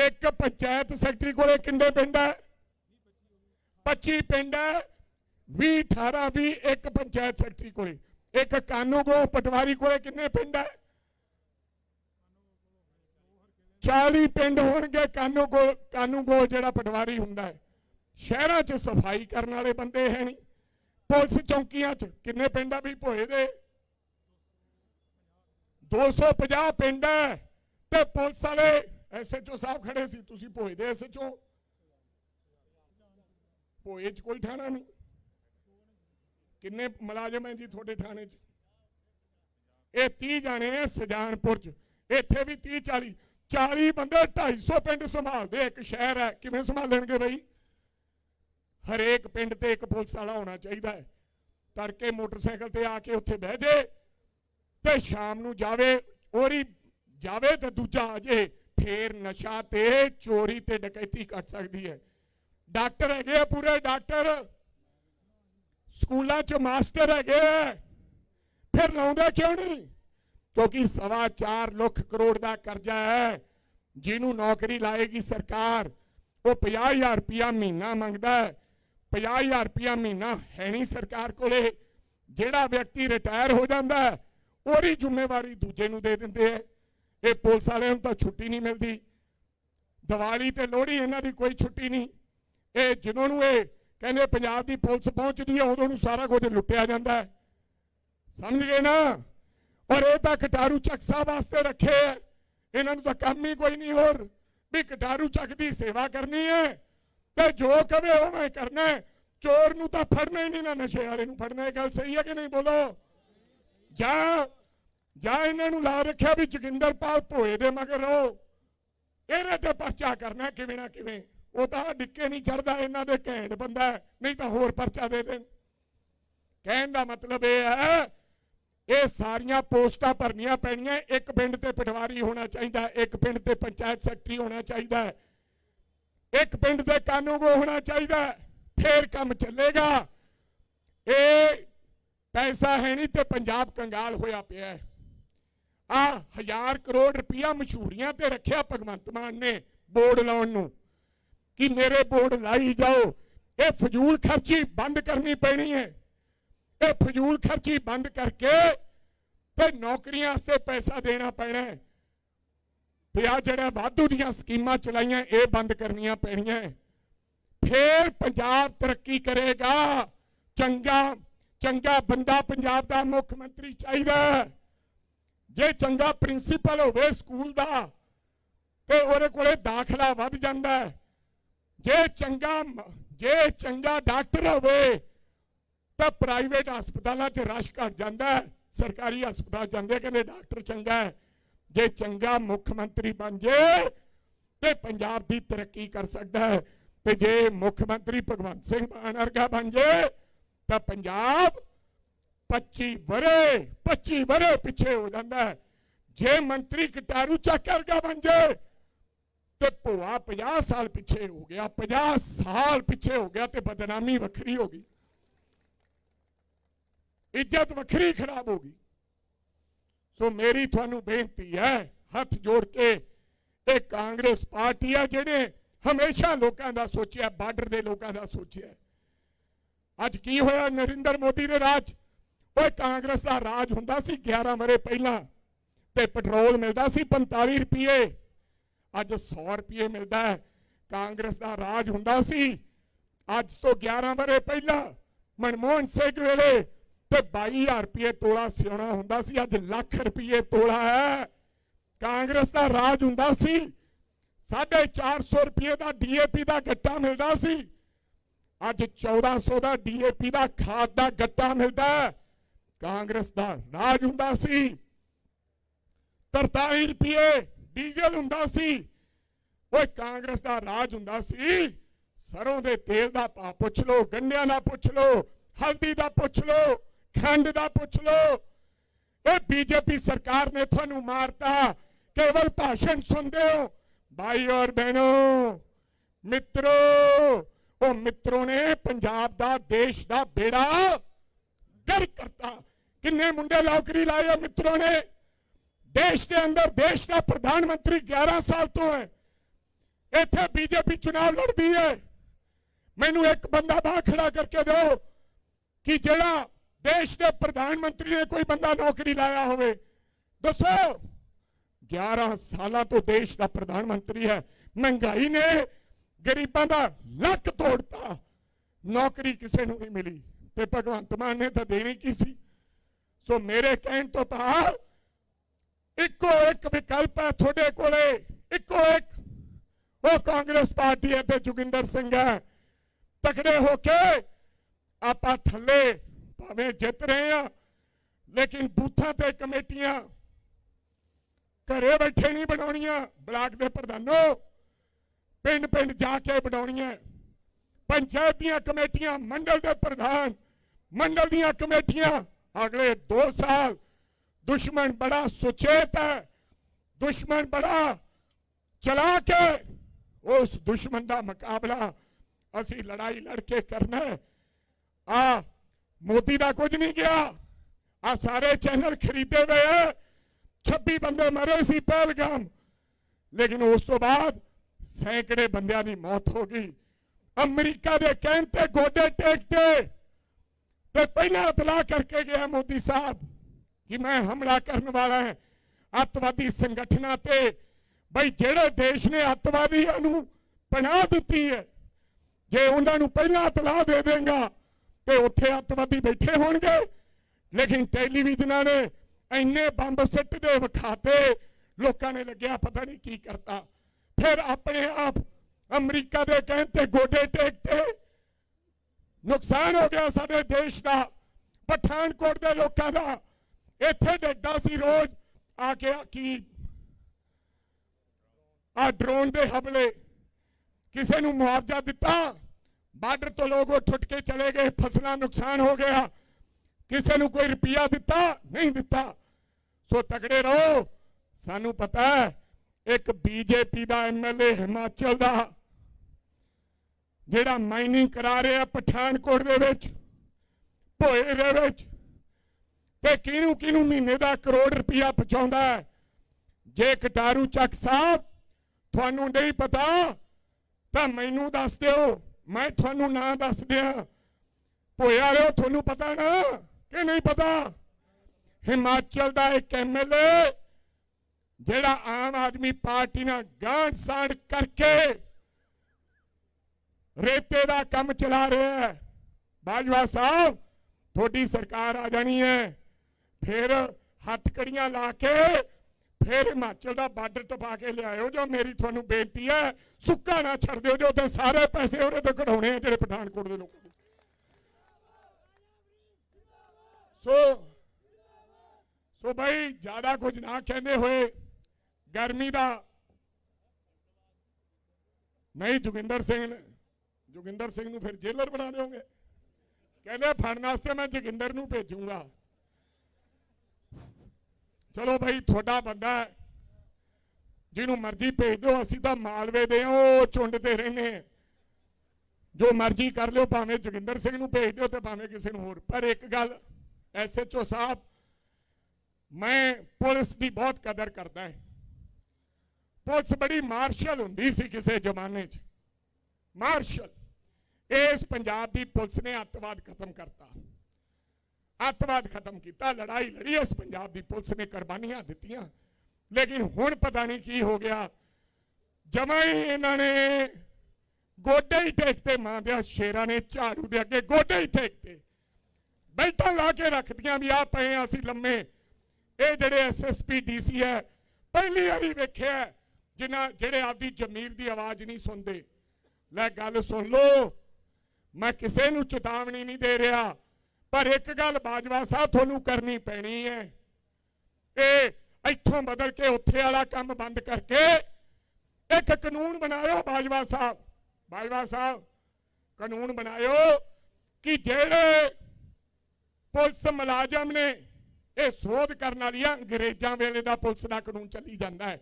ਇੱਕ ਪੰਚਾਇਤ ਸੈਕਟਰੀ ਕੋਲੇ ਕਿੰਨੇ ਪਿੰਡ ਹੈ 25 ਪਿੰਡ ਹੈ 20 18 20 ਇੱਕ ਪੰਚਾਇਤ ਸੈਕਟਰੀ ਕੋਲੇ, ਇੱਕ ਕਾਨੂੰਗੋ ਪਟਵਾਰੀ ਕੋਲੇ ਕਿੰਨੇ ਪਿੰਡ ਹੈ 40 ਪਿੰਡ ਹੋਣਗੇ, ਕਾਨੂੰਗੋ ਕਾਨੂੰਗੋ ਜਿਹੜਾ ਪਟਵਾਰੀ ਹੁੰਦਾ ਹੈ। ਸ਼ਹਿਰਾਂ 'ਚ ਸਫ਼ਾਈ ਕਰਨ ਵਾਲੇ ਬੰਦੇ ਹੈ ਨਹੀਂ। ਪੁਲਿਸ ਚੌਕੀਆਂ 'ਚ ਕਿੰਨੇ ਪਿੰਡ ਆ ਵੀ ਭੋਏ ਦੇ? 250 ਪਿੰਡ ਹੈ ਤੇ ਪੁਲਿਸ ਵਾਲੇ ਐਸਐਚਓ ਸਾਹਿਬ ਖੜੇ ਸੀ, ਤੁਸੀਂ ਭੋਏ ਦੇ ਐਸਐਚਓ ਭੋਏ 'ਚ ਕੋਈ ਥਾਣਾ ਨਹੀਂ। ਕਿੰਨੇ ਮੁਲਾਜ਼ਮ ਹੈ ਜੀ ਤੁਹਾਡੇ ਥਾਣੇ 'ਚ? ਇਹ 30 ਜਾਣੇ ਨੇ ਸਜਾਨਪੁਰ 'ਚ। ਇੱਥੇ ਵੀ 30 40 40 ਬੰਦੇ 250 ਪਿੰਡ ਸੰਭਾਲਦੇ ਇੱਕ ਸ਼ਹਿਰ ਹੈ। ਕਿਵੇਂ ਸੰਭਾਲਣਗੇ ਬਈ? ਹਰੇਕ ਪਿੰਡ ਤੇ ਇੱਕ ਪੁਲਿਸ ਵਾਲਾ ਹੋਣਾ ਚਾਹੀਦਾ ਹੈ। ਤੜਕੇ ਮੋਟਰਸਾਈਕਲ ਤੇ ਆ ਕੇ ਉੱਥੇ ਬਹਿ ਜੇ ਤੇ ਸ਼ਾਮ ਨੂੰ ਜਾਵੇ ਔਰੀ ਜਾਵੇ ਤੇ ਦੂਜਾ ਆ ਜੇ, ਫੇਰ ਨਸ਼ਾ ਤੇ ਚੋਰੀ ਤੇ ਡਕੈਤੀ ਕੱਟ ਸਕਦੀ ਹੈ। ਡਾਕਟਰ ਹੈਗੇ ਆ ਪੂਰੇ, ਡਾਕਟਰ। ਸਕੂਲਾਂ 'ਚ ਮਾਸਟਰ ਹੈਗੇ ਆ ਫਿਰ ਲਾਉਂਦੇ ਕਿਉਂ ਨਹੀਂ? ਕਿਉਂਕਿ ਸਵਾ 4 ਲੱਖ ਕਰੋੜ ਦਾ ਕਰਜ਼ਾ ਹੈ ਜਿਹਨੂੰ ਨੌਕਰੀ ਲਾਏਗੀ ਸਰਕਾਰ, ਉਹ 50000 ਰੁਪਇਆ ਮਹੀਨਾ ਮੰਗਦਾ ਹੈ 50000 ਰੁਪਇਆ ਮਹੀਨਾ ਹੈ ਨਹੀਂ ਸਰਕਾਰ ਕੋਲੇ। ਜਿਹੜਾ ਵਿਅਕਤੀ ਰਿਟਾਇਰ ਹੋ ਜਾਂਦਾ ਹੈ ਉਹਦੀ ਜ਼ਿੰਮੇਵਾਰੀ ਦੂਜੇ ਨੂੰ ਦੇ ਦਿੰਦੇ ਐ। ਇਹ ਪੁਲਿਸ ਵਾਲਿਆਂ ਨੂੰ ਤਾਂ ਛੁੱਟੀ ਨਹੀਂ ਮਿਲਦੀ। ਦੀਵਾਲੀ ਤੇ ਲੋਹੜੀ ਇਹਨਾਂ ਦੀ ਕੋਈ ਛੁੱਟੀ ਨਹੀਂ। ਇਹ ਜਦੋਂ ਨੂੰ ਇਹ ਕਹਿੰਦੇ ਪੰਜਾਬ ਦੀ ਪੁਲਿਸ ਪਹੁੰਚਦੀ ਹੈ, ਉਦੋਂ ਨੂੰ ਸਾਰਾ ਕੁਝ ਲੁੱਟਿਆ ਜਾਂਦਾ ਹੈ। ਸਮਝ ਗਏ ਨਾ? ਔਰ ਇਹ ਤਾਂ ਕਟਾਰੂ ਚੱਕ ਸਾਹਿਬ ਵਾਸਤੇ ਰੱਖੇ ਹੈ। ਇਹਨਾਂ ਨੂੰ ਤਾਂ ਕੰਮ ਹੀ ਕੋਈ ਨਹੀਂ ਹੋਰ। ਵੀ ਕਟਾਰੂ ਚੱਕ ਦੀ ਸੇਵਾ ਕਰਨੀ ਹੈ ਤੇ ਜੋ ਕਵੇ ਉਵੇਂ ਕਰਨਾ ਚੋਰ ਨੂੰ ਤਾਂ ਫੜਨਾ ਹੀ ਨਹੀਂ ਨਾ, ਨਸ਼ੇ ਵਾਲੇ ਨੂੰ ਫੜਨਾ ਇਹ ਗੱਲ ਸਹੀ ਹੈ ਕਿ ਨਹੀਂ ਬੋਲੋ? ਜਾਂ ਜਾਂ ਇਹਨਾਂ ਨੂੰ ਲਾ ਰੱਖਿਆ ਵੀ ਜੋਗਿੰਦਰ ਪਾਲ ਭੋਏ ਦੇ ਮਗਰ। ਰਹੋ ਇਹਨੇ ਤੇ ਪਰਚਾ ਕਰਨਾ ਕਿਵੇਂ ਨਾ ਕਿਵੇਂ। ਉਹ ਤਾਂ ਡਿੱਕੇ ਨਹੀਂ ਚੜਦਾ, ਇਹਨਾਂ ਦੇ ਘੈਂਟ ਬੰਦਾ ਨਹੀਂ ਤਾਂ ਹੋਰ ਪਰਚਾ ਦੇ ਦੇਣ। ਕਹਿਣ ਦਾ ਮਤਲਬ ਇਹ ਹੈ, ਇਹ ਸਾਰੀਆਂ ਪੋਸਟਾਂ ਭਰਨੀਆਂ ਪੈਣੀਆਂ, ਇੱਕ ਪਿੰਡ ਤੇ ਪਟਵਾਰੀ ਹੋਣਾ ਚਾਹੀਦਾ, ਇੱਕ ਪਿੰਡ ਤੇ ਪੰਚਾਇਤ ਸੈਕਟਰੀ ਹੋਣਾ ਚਾਹੀਦਾ, ਇੱਕ ਪਿੰਡ ਤੇ ਕਾਨੂੰਗੋ ਹੋਣਾ ਚਾਹੀਦਾ, ਫੇਰ ਕੰਮ ਚੱਲੇਗਾ। ਇਹ ਪੈਸਾ ਹੈ ਨਹੀਂ ਤੇ ਪੰਜਾਬ ਕੰਗਾਲ ਹੋਇਆ ਪਿਆ ਹੈ। ਆ ਹਜ਼ਾਰ ਕਰੋੜ ਰੁਪਇਆ ਮਸ਼ਹੂਰੀਆਂ ਤੇ ਰੱਖਿਆ ਭਗਵੰਤ ਮਾਨ ਨੇ ਬੋਰਡ ਲਾਉਣ ਨੂੰ। ਕਿ ਮੇਰੇ ਬੋਰਡ ਲਾਈ ਜਾਓ। ਇਹ ਫਜ਼ੂਲ ਖਰਚੀ ਬੰਦ ਕਰਨੀ ਪੈਣੀ ਹੈ। ਇਹ ਫਜ਼ੂਲ ਖਰਚੀ ਬੰਦ ਕਰਕੇ ਤੇ ਨੌਕਰੀਆਂ ਵਾਸਤੇ ਪੈਸਾ ਦੇਣਾ ਪੈਣਾ ਹੈ। ਤੇ ਆ ਜਿਹੜਾ ਵਾਧੂ ਦੀਆਂ ਸਕੀਮਾਂ ਚਲਾਈਆਂ, ਇਹ ਬੰਦ ਕਰਨੀਆਂ ਪੈਣੀਆਂ ਫੇਰ ਪੰਜਾਬ ਤਰੱਕੀ ਕਰੇਗਾ। ਚੰਗਾ ਚੰਗਾ ਬੰਦਾ ਪੰਜਾਬ ਦਾ ਮੁੱਖ ਮੰਤਰੀ ਚਾਹੀਦਾ ਜੇ ਚੰਗਾ ਪ੍ਰਿੰਸੀਪਲ ਹੋਵੇ ਸਕੂਲ ਦਾ, ਤੇ ਉਹਦੇ ਕੋਲੇ ਦਾਖਲਾ ਵੱਧ ਜਾਂਦਾ ਹੈ। ਜੇ ਚੰਗਾ ਜੇ ਚੰਗਾ ਡਾਕਟਰ ਹੋਵੇ, ਤਾਂ ਪ੍ਰਾਈਵੇਟ ਹਸਪਤਾਲਾਂ 'ਚ ਰਸ਼ ਘਟ ਜਾਂਦਾ ਹੈ। ਸਰਕਾਰੀ ਹਸਪਤਾਲ ਜਾਂਦੇ ਕਹਿੰਦੇ ਡਾਕਟਰ ਚੰਗਾ ਹੈ। ਜੇ ਚੰਗਾ ਮੁੱਖ ਮੰਤਰੀ ਬਣ ਜੇ, ਤੇ ਪੰਜਾਬ ਦੀ ਤਰੱਕੀ ਕਰ ਸਕਦਾ ਹੈ। ਤੇ ਜੇ ਮੁੱਖ ਮੰਤਰੀ ਭਗਵੰਤ ਸਿੰਘ ਮਾਨ ਵਰਗਾ ਬਣ ਜੇ, ਤਾਂ ਪੰਜਾਬ 25 ਵਰੇ 25 ਵਰੇ ਪਿੱਛੇ ਹੋ ਜਾਂਦਾ ਹੈ। ਜੇ ਮੰਤਰੀ ਕਟਾਰੂ ਚੱਕ ਵਰਗਾ ਬਣ ਜੇ ਤੇ ਭੂਆ 50 ਸਾਲ ਪਿੱਛੇ ਹੋ ਗਿਆ 50 ਸਾਲ ਪਿੱਛੇ ਹੋ ਗਿਆ ਤੇ ਬਦਨਾਮੀ ਵੱਖਰੀ ਹੋ ਗਈ। ਇੱਜ਼ਤ ਵੱਖਰੀ ਖਰਾਬ ਹੋ ਗਈ। ਸੋ ਮੇਰੀ ਤੁਹਾਨੂੰ ਬੇਨਤੀ ਹੈ, ਹੱਥ ਜੋੜ ਕੇ, ਇਹ ਕਾਂਗਰਸ ਪਾਰਟੀ ਆ ਜਿਹੜੇ ਹਮੇਸ਼ਾ ਲੋਕਾਂ ਦਾ ਸੋਚਿਆ, ਬਾਰਡਰ ਦੇ ਲੋਕਾਂ ਦਾ ਸੋਚਿਆ। ਅੱਜ ਕੀ ਹੋਇਆ? ਨਰਿੰਦਰ ਮੋਦੀ ਦੇ ਰਾਜ। ਉਹ ਕਾਂਗਰਸ ਦਾ ਰਾਜ ਹੁੰਦਾ ਸੀ 11 ਵਰੇ ਪਹਿਲਾਂ ਤੇ ਪੈਟਰੋਲ ਮਿਲਦਾ ਸੀ 45 ਰੁਪਏ। ਅੱਜ 100 ਰੁਪਏ ਮਿਲਦਾ ਹੈ। ਕਾਂਗਰਸ ਦਾ ਰਾਜ ਹੁੰਦਾ ਸੀ। ਅੱਜ ਤੋਂ 11 ਵਰੇ ਪਹਿਲਾਂ ਮਨਮੋਹਨ ਸਿੰਘ ਵੇਲੇ ਤੇ 22000 ਰੁਪਏ ਤੋਲਾ ਸਿਉਣਾ ਹੁੰਦਾ ਸੀ। ਅੱਜ ਲੱਖ ਰੁਪਏ ਤੋਲਾ ਹੈ। ਕਾਂਗਰਸ ਦਾ ਰਾਜ ਹੁੰਦਾ ਸੀ। 450 ਰੁਪਏ ਦਾ ਡੀਏਪੀ ਦਾ ਗੱਟਾ ਮਿਲਦਾ ਸੀ। ਅੱਜ 1400 ਦਾ ਡੀਏਪੀ ਦਾ ਖਾਦ ਦਾ ਗੱਟਾ ਮਿਲਦਾ ਕਾਂਗਰਸ ਦਾ ਰਾਜ ਹੁੰਦਾ ਸੀ। 43 ਰੁਪਏ ਡੀਜ਼ਲ ਹੁੰਦਾ ਸੀ। ਓਏ ਕਾਂਗਰਸ ਦਾ ਰਾਜ ਹੁੰਦਾ ਸੀ। ਸਰੋਂ ਦੇ ਤੇਲ ਦਾ ਭਾਅ ਪੁੱਛ ਲਓ ਗੰਡਿਆਂ ਦਾ ਪੁੱਛ ਲਓ, ਹਲਦੀ ਦਾ ਪੁੱਛ ਲਓ, ਖੰਡ ਦਾ ਪੁੱਛ ਲਓ। ਇਹ ਬੀਜੇਪੀ ਸਰਕਾਰ ਨੇ ਤੁਹਾਨੂੰ ਮਾਰਤਾ। ਕੇਵਲ ਭਾਸ਼ਣ ਸੁਣਦੇ ਹੋ। ਭਾਈ ਔਰ ਬਹਿਣੋ, ਮਿੱਤਰੋ, ਉਹ ਮਿੱਤਰੋ ਨੇ ਪੰਜਾਬ ਦਾ, ਦੇਸ਼ ਦਾ ਬੇੜਾ ਗਰ ਕਰਤਾ। ਕਿੰਨੇ ਮੁੰਡੇ ਨੌਕਰੀ ਲਾਏ ਮਿੱਤਰੋ ਨੇ? ਦੇਸ਼ ਦੇ ਅੰਦਰ ਦੇਸ਼ ਦਾ ਪ੍ਰਧਾਨ ਮੰਤਰੀ 11 ਸਾਲ ਤੋਂ ਹੈ। ਇੱਥੇ ਬੀਜੇਪੀ ਚੁਣਾਵ ਲੜਦੀ ਹੈ। ਮੈਨੂੰ ਇੱਕ ਬੰਦਾ ਬਾਹਰ ਖੜਾ ਕਰਕੇ ਦਿਓ ਕਿ ਜਿਹੜਾ ਦੇਸ਼ ਦੇ ਪ੍ਰਧਾਨ ਮੰਤਰੀ ਨੇ ਕੋਈ ਬੰਦਾ ਨੌਕਰੀ ਲਾਇਆ ਹੋਵੇ। ਦੱਸੋ 11 ਸਾਲਾਂ ਤੋਂ ਦੇਸ਼ ਦਾ ਪ੍ਰਧਾਨ ਮੰਤਰੀ ਹੈ। ਮਹਿੰਗਾਈ ਨੇ ਗਰੀਬਾਂ ਦਾ ਲੱਕ ਤੋੜਤਾ। ਨੌਕਰੀ ਕਿਸੇ ਨੂੰ ਨਹੀਂ ਮਿਲੀ ਤੇ ਭਗਵੰਤ ਮਾਨ ਨੇ ਤਾਂ ਦੇਣੀ ਕੀ ਸੀ? ਸੋ ਮੇਰੇ ਕਹਿਣ ਤੋਂ ਬਾਅਦ ਇੱਕੋ ਇੱਕ ਵਿਕਲਪ ਹੈ ਤੁਹਾਡੇ ਕੋਲੇ। ਇੱਕੋ ਇੱਕ। ਉਹ ਕਾਂਗਰਸ ਪਾਰਟੀ ਹੈ ਤੇ ਜੋਗਿੰਦਰ ਸਿੰਘ ਹੈ। ਤਕੜੇ ਹੋ ਕੇ ਆਪਾਂ ਥੱਲੇ ਭਾਵੇਂ ਜਿੱਤ ਰਹੇ ਆ ਲੇਕਿਨ ਬੂਥਾਂ ਤੇ ਕਮੇਟੀਆਂ ਘਰੇ ਬੈਠੇ ਨਹੀਂ ਬਣਾਉਣੀਆਂ। ਬਲਾਕ ਦੇ ਪ੍ਰਧਾਨੋ ਪਿੰਡ ਪਿੰਡ ਜਾ ਕੇ ਬਣਾਉਣੀਆਂ। ਪੰਚਾਇਤ ਦੀਆਂ ਕਮੇਟੀਆਂ, ਮੰਡਲ ਦੇ ਪ੍ਰਧਾਨ, ਮੰਡਲ ਦੀਆਂ ਕਮੇਟੀਆਂ ਅਗਲੇ 2 ਸਾਲ ਦੁਸ਼ਮਣ ਬੜਾ ਸੁਚੇਤ ਹੈ ਦੁਸ਼ਮਣ ਬੜਾ ਚਲਾ ਕੇ ਉਸ ਦੁਸ਼ਮਣ ਦਾ ਮੁਕਾਬਲਾ ਅਸੀਂ ਲੜਾਈ ਲੜ ਕੇ ਕਰਨਾ ਹੈ ਆ ਮੋਦੀ ਦਾ ਕੁਝ ਨਹੀਂ ਗਿਆ ਆ ਸਾਰੇ ਚੈਨਲ ਖਰੀਦੇ ਹੋਏ ਆ 26 ਬੰਦੇ ਮਰੇ ਸੀ ਪਹਿਲਗਾਮ ਲੇਕਿਨ ਉਸ ਤੋਂ ਬਾਅਦ ਸੈਂਕੜੇ ਬੰਦਿਆਂ ਦੀ ਮੌਤ ਹੋ ਗਈ ਅਮਰੀਕਾ ਦੇ ਕਹਿਣ ਤੇ ਗੋਡੇ ਟੇਕਦੇ ਤੇ ਪਹਿਲਾਂ ਇਤਲਾਹ ਕਰਕੇ ਗਿਆ ਮੋਦੀ ਸਾਹਿਬ ਕਿ ਮੈਂ ਹਮਲਾ ਕਰਨ ਵਾਲਾ ਹਾਂ। ਅੱਤਵਾਦੀ ਸੰਗਠਨਾਂ ਤੇ ਬਈ ਜਿਹੜੇ ਦੇਸ਼ ਨੇ ਅੱਤਵਾਦੀਆਂ ਨੂੰ ਪਨਾਹ ਦਿੱਤੀ ਹੈ, ਜੇ ਉਹਨਾਂ ਨੂੰ ਪਹਿਲਾਂ ਤਲਾਹ ਦੇ ਦੇਗਾ, ਤੇ ਉੱਥੇ ਅੱਤਵਾਦੀ ਬੈਠੇ ਹੋਣਗੇ। ਲੇਕਿਨ ਟੈਲੀਵਿਜ਼ਨਾਂ ਨੇ ਇੰਨੇ ਬੰਬ ਸਿੱਟਦੇ ਵਿਖਾਤੇ, ਲੋਕਾਂ ਨੇ ਲੱਗਿਆ ਪਤਾ ਨਹੀਂ ਕੀ ਕਰਤਾ। ਫਿਰ ਆਪਣੇ ਆਪ ਅਮਰੀਕਾ ਦੇ ਕਹਿਣ ਤੇ ਗੋਡੇ ਟੇਕ ਤੇ ਨੁਕਸਾਨ ਹੋ ਗਿਆ ਸਾਡੇ ਦੇਸ਼ ਦਾ, ਪਠਾਨਕੋਟ ਦੇ ਲੋਕਾਂ ਦਾ। ਇੱਥੇ ਡਿੱਗਦਾ ਸੀ ਰੋਜ਼ ਆ ਕੇ ਕੀ? ਆ ਡਰੋਨ ਦੇ ਹਮਲੇ। ਕਿਸੇ ਨੂੰ ਮੁਆਵਜ਼ਾ ਦਿੱਤਾ, ਬਾਰਡਰ ਤੋਂ ਲੋਕ ਉੱਠ ਉੱਠ ਕੇ ਚਲੇ ਗਏ, ਫਸਲਾਂ ਨੁਕਸਾਨ ਹੋ ਗਿਆ। ਕਿਸੇ ਨੂੰ ਕੋਈ ਰੁਪਿਆ ਦਿੱਤਾ? ਨਹੀਂ ਦਿੱਤਾ। ਸੋ ਤਕੜੇ ਰਹੋ। ਸਾਨੂੰ ਪਤਾ ਹੈ, ਇੱਕ ਬੀਜੇਪੀ ਦਾ ਐਮਐਲਏ ਹਿਮਾਚਲ ਦਾ, ਜਿਹੜਾ ਮਾਈਨਿੰਗ ਕਰਾ ਰਿਹਾ ਪਠਾਨਕੋਟ ਦੇ ਵਿੱਚ, ਭੋਏ ਦੇ ਵਿੱਚ। ਤੇ ਕਿਹਨੂੰ ਕਿਹਨੂੰ ਮਹੀਨੇ ਦਾ ਕਰੋੜ ਰੁਪਇਆ ਪਹੁੰਚਾਉਂਦਾ ਹੈ? ਜੇ ਕਟਾਰੂ ਚੱਕ ਸਾਹਿਬ ਤੁਹਾਨੂੰ ਨਹੀਂ ਪਤਾ, ਤਾਂ ਮੈਨੂੰ ਦੱਸ ਦਿਓ। ਮੈਂ ਤੁਹਾਨੂੰ ਨਾਂ ਦੱਸ ਦਿਆਂ। ਭੋਏ ਵਾਲਿਓ ਤੁਹਾਨੂੰ ਪਤਾ ਨਾ ਕਿ ਨਹੀਂ ਪਤਾ? ਹਿਮਾਚਲ ਦਾ ਇੱਕ ਐਮਐਲਏ ਜਿਹੜਾ ਆਮ ਆਦਮੀ ਪਾਰਟੀ ਨਾਲ ਗਾਂਢ ਸਾਂਢ ਕਰਕੇ ਰੇਤੇ ਦਾ ਕੰਮ ਚਲਾ ਰਿਹਾ ਹੈ। ਬਾਜਵਾ ਸਾਹਿਬ, ਤੁਹਾਡੀ ਸਰਕਾਰ ਆ ਜਾਣੀ ਹੈ। ਫਿਰ ਹੱਥ ਕੜੀਆਂ ਲਾ ਕੇ ਫਿਰ ਹਿਮਾਚਲ ਦਾ ਬਾਰਡਰ ਟਪਾ ਕੇ ਲਿਆਇਓ। ਜੋ ਮੇਰੀ ਤੁਹਾਨੂੰ ਬੇਨਤੀ ਹੈ, ਸੁੱਕਾ ਨਾ ਛੱਡ ਦਿਓ, ਜੋ ਤੇ ਸਾਰੇ ਪੈਸੇ ਉਹਦੇ ਤੋਂ ਕਢਾਉਣੇ ਆ ਜਿਹੜੇ ਪਠਾਨਕੋਟ ਦੇ ਲੋਕਾਂ ਦੇ ਸੋ ਸੋ ਭਾਈ ਜ਼ਿਆਦਾ ਕੁਝ ਨਾ ਕਹਿੰਦੇ ਹੋਏ, ਗਰਮੀ ਦਾ ਨਹੀਂ, ਜੋਗਿੰਦਰ ਸਿੰਘ ਨੇ ਜੋਗਿੰਦਰ ਸਿੰਘ ਨੂੰ ਫਿਰ ਜੇਲਰ ਬਣਾ ਦਿਓਗੇ। ਕਹਿੰਦੇ ਫੜਨ ਵਾਸਤੇ ਮੈਂ ਜੋਗਿੰਦਰ ਨੂੰ ਭੇਜੂੰਗਾ। ਚਲੋ ਭਾਈ ਤੁਹਾਡਾ ਬੰਦਾ ਜਿਹਨੂੰ ਮਰਜ਼ੀ ਭੇਜ ਦਿਓ ਅਸੀਂ ਤਾਂ ਮਾਲਵੇ ਦੇ ਹਾਂ, ਉਹ ਚੁੰਡ ਤੇ ਰਹਿੰਦੇ ਜੋ ਮਰਜ਼ੀ ਕਰ ਲਿਓ ਭਾਵੇਂ ਜੋਗਿੰਦਰ ਸਿੰਘ ਨੂੰ ਭੇਜ ਦਿਓ ਤੇ ਭਾਵੇਂ ਕਿਸੇ ਨੂੰ ਹੋਰ। ਪਰ ਇੱਕ ਗੱਲ ਐਸਐਚਓ ਸਾਹਿਬ ਮੈਂ ਪੁਲਿਸ ਦੀ ਬਹੁਤ ਕਦਰ ਕਰਦਾ ਹਾਂ। ਪੁਲਿਸ ਬੜੀ ਮਾਰਸ਼ਲ ਹੁੰਦੀ ਸੀ ਕਿਸੇ ਜ਼ਮਾਨੇ 'ਚ। ਮਾਰਸ਼ਲ। ਇਸ ਪੰਜਾਬ ਦੀ ਪੁਲਿਸ ਨੇ ਅੱਤਵਾਦ ਖਤਮ ਕਰਤਾ। ਅੱਤਵਾਦ ਖਤਮ ਕੀਤਾ, ਲੜਾਈ ਲੜੀ ਉਸ ਪੰਜਾਬ ਦੀ ਪੁਲਿਸ ਨੇ ਕੁਰਬਾਨੀਆਂ ਦਿੱਤੀਆਂ। ਲੇਕਿਨ ਹੁਣ ਪਤਾ ਨਹੀਂ ਕੀ ਹੋ ਗਿਆ। ਜਮਾਂ ਹੀ ਇਹਨਾਂ ਨੇ ਗੋਡੇ ਹੀ ਟੇਕਤੇ ਮਾਂ ਦੇ ਸ਼ੇਰਾਂ ਨੇ ਝਾੜੂ ਦੇ ਅੱਗੇ ਗੋਡੇ ਹੀ ਟੇਕਤੇ ਬੈਠਾਂ ਲਾ ਕੇ ਰੱਖਦੀਆਂ ਵੀ ਆ ਪਏ ਆ, ਅਸੀਂ ਲੰਮੇ। ਇਹ ਜਿਹੜੇ ਐਸਐਸਪੀ ਡੀਸੀ ਹੈ, ਪਹਿਲੀ ਵਾਰੀ ਵੇਖਿਆ ਜਿਨ੍ਹਾਂ ਜਿਹੜੇ ਆਪਦੀ ਜ਼ਮੀਰ ਦੀ ਆਵਾਜ਼ ਨਹੀਂ ਸੁਣਦੇ। ਲੈ ਗੱਲ ਸੁਣ ਲਓ, ਮੈਂ ਕਿਸੇ ਨੂੰ ਚੇਤਾਵਨੀ ਨਹੀਂ ਦੇ ਰਿਹਾ। ਪਰ ਇੱਕ ਗੱਲ ਬਾਜਵਾ ਸਾਹਿਬ ਤੁਹਾਨੂੰ ਕਰਨੀ ਪੈਣੀ ਹੈ। ਇਹ ਇੱਥੋਂ ਬਦਲ ਕੇ ਉੱਥੇ ਵਾਲਾ ਕੰਮ ਬੰਦ ਕਰਕੇ ਇੱਕ ਕਾਨੂੰਨ ਬਣਾਇਓ ਬਾਜਵਾ ਸਾਹਿਬ। ਬਾਜਵਾ ਸਾਹਿਬ, ਕਾਨੂੰਨ ਬਣਾਇਓ ਕਿ ਜਿਹੜੇ ਪੁਲਿਸ ਮੁਲਾਜ਼ਮ ਨੇ ਇਹ ਸੋਧ ਕਰਨ ਵਾਲੀਆਂ ਅੰਗਰੇਜ਼ਾਂ ਵੇਲੇ ਦਾ ਪੁਲਿਸ ਦਾ ਕਾਨੂੰਨ ਚੱਲੀ ਜਾਂਦਾ ਹੈ।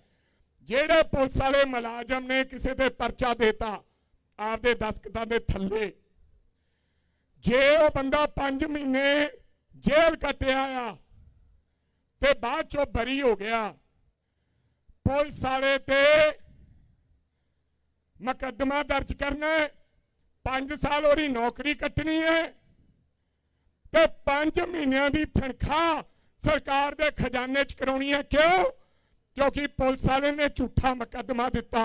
ਜਿਹੜੇ ਪੁਲਿਸ ਵਾਲੇ ਮੁਲਾਜ਼ਮ ਨੇ ਕਿਸੇ ਤੇ ਪਰਚਾ ਦੇਤਾ, ਆਪਦੇ ਦਸਕਤਾਂ ਦੇ ਥੱਲੇ ਜੇ ਉਹ ਬੰਦਾ 5 ਮਹੀਨੇ ਜੇਲ੍ਹ ਕੱਟਿਆ ਆ ਤੇ ਬਾਅਦ ਚੋਂ ਬਰੀ ਹੋ ਗਿਆ, ਪੁਲਿਸ ਵਾਲੇ ਤੇ ਮੁਕੱਦਮਾ ਦਰਜ ਕਰਨਾ ਹੈ। 5 ਸਾਲ ਉਹਦੀ ਨੌਕਰੀ ਕੱਟਣੀ ਹੈ ਤੇ 5 ਮਹੀਨਿਆਂ ਦੀ ਤਨਖਾਹ ਸਰਕਾਰ ਦੇ ਖਜ਼ਾਨੇ 'ਚ ਕਰਾਉਣੀ ਹੈ। ਕਿਉਂ? ਕਿਉਂਕਿ ਪੁਲਿਸ ਵਾਲੇ ਨੇ ਝੂਠਾ ਮੁਕੱਦਮਾ ਦਿੱਤਾ।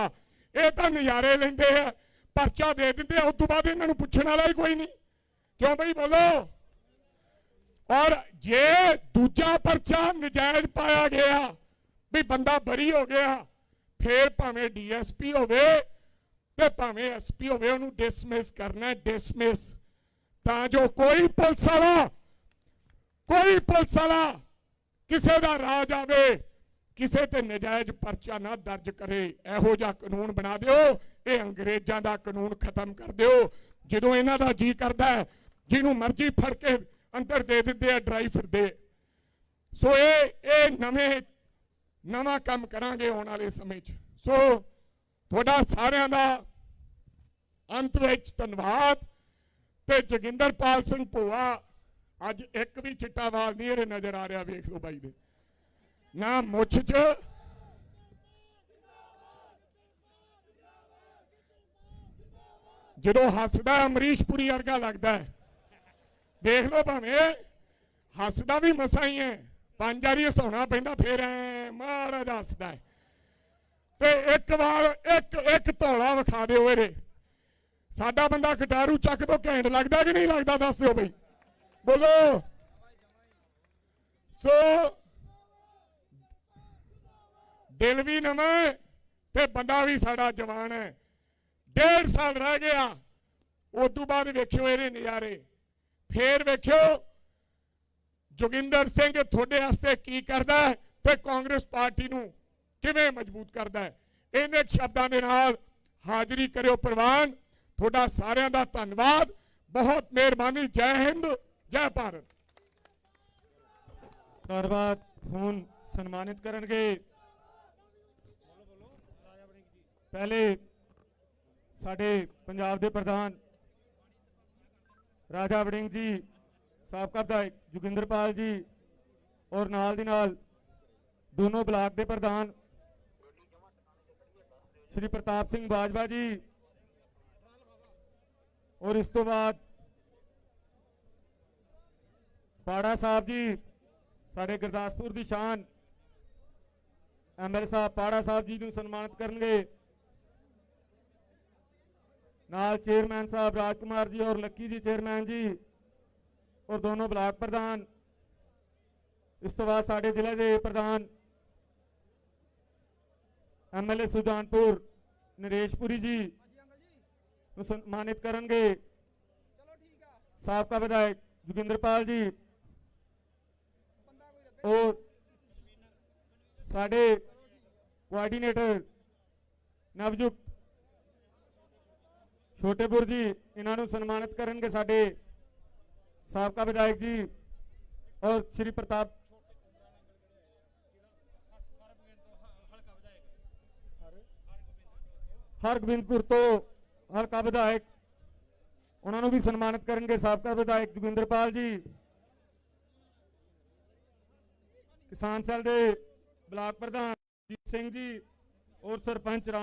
ਇਹ ਤਾਂ ਨਜ਼ਾਰੇ ਲੈਂਦੇ ਆ, ਪਰਚਾ ਦੇ ਦਿੰਦੇ ਆ, ਉਸ ਤੋਂ ਬਾਅਦ ਇਹਨਾਂ ਨੂੰ ਪੁੱਛਣ ਵਾਲਾ ਹੀ ਕੋਈ ਨਹੀਂ। ਕਿਉਂ ਬਈ ਬੋਲੋ? ਔਰ ਜੇ ਦੂਜਾ ਪਰਚਾ ਨਜਾਇਜ਼ ਪਾਇਆ ਗਿਆ ਵੀ ਬੰਦਾ ਬਰੀ ਹੋ ਗਿਆ ਫੇਰ ਭਾਵੇਂ ਡੀਐਸਪੀ ਹੋਵੇ ਤੇ ਭਾਵੇਂ ਐਸਪੀ ਹੋਵੇ ਉਹਨੂੰ ਡਿਸਮਿਸ ਕਰਨਾ ਡਿਸਮਿਸ ਤਾਂ ਜੋ ਕੋਈ ਪੁਲਿਸ ਵਾਲਾ ਕੋਈ ਪੁਲਿਸ ਵਾਲਾ ਕਿਸੇ ਦਾ ਰਾਜ ਆਵੇ ਕਿਸੇ ਤੇ ਨਜਾਇਜ਼ ਪਰਚਾ ਨਾ ਦਰਜ ਕਰੇ। ਇਹੋ ਜਿਹਾ ਕਾਨੂੰਨ ਬਣਾ ਦਿਓ ਇਹ ਅੰਗਰੇਜ਼ਾਂ ਦਾ ਕਾਨੂੰਨ ਖਤਮ ਕਰ ਦਿਓ। ਜਦੋਂ ਇਹਨਾਂ ਦਾ ਜੀ ਕਰਦਾ ਹੈ, ਜਿਹਨੂੰ ਮਰਜ਼ੀ ਫੜ ਕੇ ਅੰਦਰ ਦੇ ਦਿੰਦੇ ਆ, ਡਰਾਈ ਫਿਰਦੇ। ਸੋ ਇਹ ਇਹ ਨਵੇਂ, ਨਵਾਂ ਕੰਮ ਕਰਾਂਗੇ ਆਉਣ ਵਾਲੇ ਸਮੇਂ 'ਚ। ਸੋ ਤੁਹਾਡਾ ਸਾਰਿਆਂ ਦਾ ਅੰਤ ਵਿੱਚ ਧੰਨਵਾਦ। ਤੇ ਜੋਗਿੰਦਰਪਾਲ ਸਿੰਘ ਭੋਆ, ਅੱਜ ਇੱਕ ਵੀ ਚਿੱਟਾ ਵਾਲ ਨਹੀਂ ਇਹਦੇ ਨਜ਼ਰ ਆ ਰਿਹਾ, ਵੇਖ ਲਓ ਬਾਈ ਦੇ। ਨਾ ਮੁੱਛ 'ਚ, ਜਦੋਂ ਹੱਸਦਾ ਅਮਰੀਸ਼ ਪੁਰੀ ਵਰਗਾ ਲੱਗਦਾ ਹੈ। ਦੇਖ ਲਓ ਭਾਵੇਂ ਹੱਸਦਾ ਵੀ ਮਸਾ ਹੀ ਹੈ, ਪੰਜ ਵਾਰੀ ਹਸਾਉਣਾ ਪੈਂਦਾ, ਫੇਰ ਐ ਮਾੜਾ ਜਿਹਾ ਹੱਸਦਾ ਤੇ ਇੱਕ ਵਾਰ ਇੱਕ ਇੱਕ ਧੌਲਾ ਵਿਖਾ ਦਿਓ ਇਹਦੇ। ਸਾਡਾ ਬੰਦਾ ਕਟਾਰੂ ਚੱਕ ਤੋਂ ਘੈਂਟ ਲੱਗਦਾ ਕਿ ਨਹੀਂ ਲੱਗਦਾ, ਦੱਸ ਦਿਓ ਬਈ। ਬੋਲੋ। ਸੋ ਦਿਲ ਵੀ ਨਵਾਂ ਤੇ ਬੰਦਾ ਵੀ ਸਾਡਾ ਜਵਾਨ ਹੈ। ਡੇਢ ਸਾਲ ਰਹਿ ਗਿਆ ਉਸ ਤੋਂ ਬਾਅਦ ਵੇਖਿਓ ਇਹਦੇ ਨਜ਼ਾਰੇ। ਫੇਰ ਵੇਖਿਓ, ਜੋਗਿੰਦਰ ਸਿੰਘ ਤੁਹਾਡੇ ਵਾਸਤੇ ਕੀ ਕਰਦਾ ਹੈ ਤੇ ਕਾਂਗਰਸ ਪਾਰਟੀ ਨੂੰ ਕਿਵੇਂ ਮਜ਼ਬੂਤ ਕਰਦਾ ਹੈ। ਇਹਨੇ ਸ਼ਬਦਾਂ ਦੇ ਨਾਲ ਹਾਜ਼ਰੀ ਕਰਿਓ ਪ੍ਰਵਾਨ। ਤੁਹਾਡਾ ਸਾਰਿਆਂ ਦਾ ਧੰਨਵਾਦ। ਬਹੁਤ ਮਿਹਰਬਾਨੀ। ਜੈ ਹਿੰਦ, ਜੈ ਭਾਰਤ। ਧੰਨਵਾਦ। ਹੁਣ ਸਨਮਾਨਿਤ ਕਰਨਗੇ। ਪਹਿਲੇ ਸਾਡੇ ਪੰਜਾਬ ਦੇ ਪ੍ਰਧਾਨ ਰਾਜਾ ਵੜਿੰਗ ਜੀ, ਸਾਬਕਾ ਵਿਧਾਇਕ ਜੋਗਿੰਦਰਪਾਲ ਜੀ ਔਰ ਨਾਲ ਦੀ ਨਾਲ ਦੋਨੋਂ ਬਲਾਕ ਦੇ ਪ੍ਰਧਾਨ ਸ਼੍ਰੀ ਪ੍ਰਤਾਪ ਸਿੰਘ ਬਾਜਵਾ ਜੀ ਔਰ ਇਸ ਤੋਂ ਬਾਅਦ ਪਾੜਾ ਸਾਹਿਬ ਜੀ, ਸਾਡੇ ਗੁਰਦਾਸਪੁਰ ਦੀ ਸ਼ਾਨ ਐਮਐਲ ਸਾਹਿਬ ਪਾੜਾ ਸਾਹਿਬ ਜੀ ਨੂੰ ਸਨਮਾਨਿਤ ਕਰਨਗੇ। ਨਾਲ ਚੇਅਰਮੈਨ ਸਾਹਿਬ ਰਾਜਕੁਮਾਰ ਜੀ ਔਰ ਲੱਕੀ ਜੀ ਚੇਅਰਮੈਨ ਜੀ ਔਰ ਦੋਨੋਂ ਬਲਾਕ ਪ੍ਰਧਾਨ, ਇਸ ਤੋਂ ਬਾਅਦ ਸਾਡੇ ਜ਼ਿਲ੍ਹੇ ਦੇ ਪ੍ਰਧਾਨ ਐਮਐਲਏ ਸੁਜਾਨਪੁਰ ਨਰੇਸ਼ਪੁਰੀ ਜੀ ਨੂੰ ਸਨਮਾਨਿਤ ਕਰਨਗੇ। ਸਾਬਕਾ ਵਿਧਾਇਕ ਜੋਗਿੰਦਰਪਾਲ ਜੀ ਔਰ ਸਾਡੇ ਕੋਆਰਡੀਨੇਟਰ ਨਵਜੁਗਤ ਛੋਟੇਪੁਰ ਜੀ, ਇਹਨਾਂ ਨੂੰ ਸਨਮਾਨਿਤ ਕਰਨਗੇ ਸਾਡੇ ਸਾਬਕਾ ਵਿਧਾਇਕ ਜੀ ਔਰ ਸ਼੍ਰੀ ਪ੍ਰਤਾਪ ਹਰਗੋਬਿੰਦਪੁਰ ਤੋਂ ਹਲਕਾ ਵਿਧਾਇਕ, ਉਹਨਾਂ ਨੂੰ ਵੀ ਸਨਮਾਨਿਤ ਕਰਨਗੇ ਸਾਬਕਾ ਵਿਧਾਇਕ ਜੋਗਿੰਦਰਪਾਲ ਜੀ। ਕਿਸਾਨ ਸੈਲ ਦੇ ਬਲਾਕ ਪ੍ਰਧਾਨ ਜੀਤ ਸਿੰਘ ਜੀ ਔਰ ਸਰਪੰਚ ਰਾਮ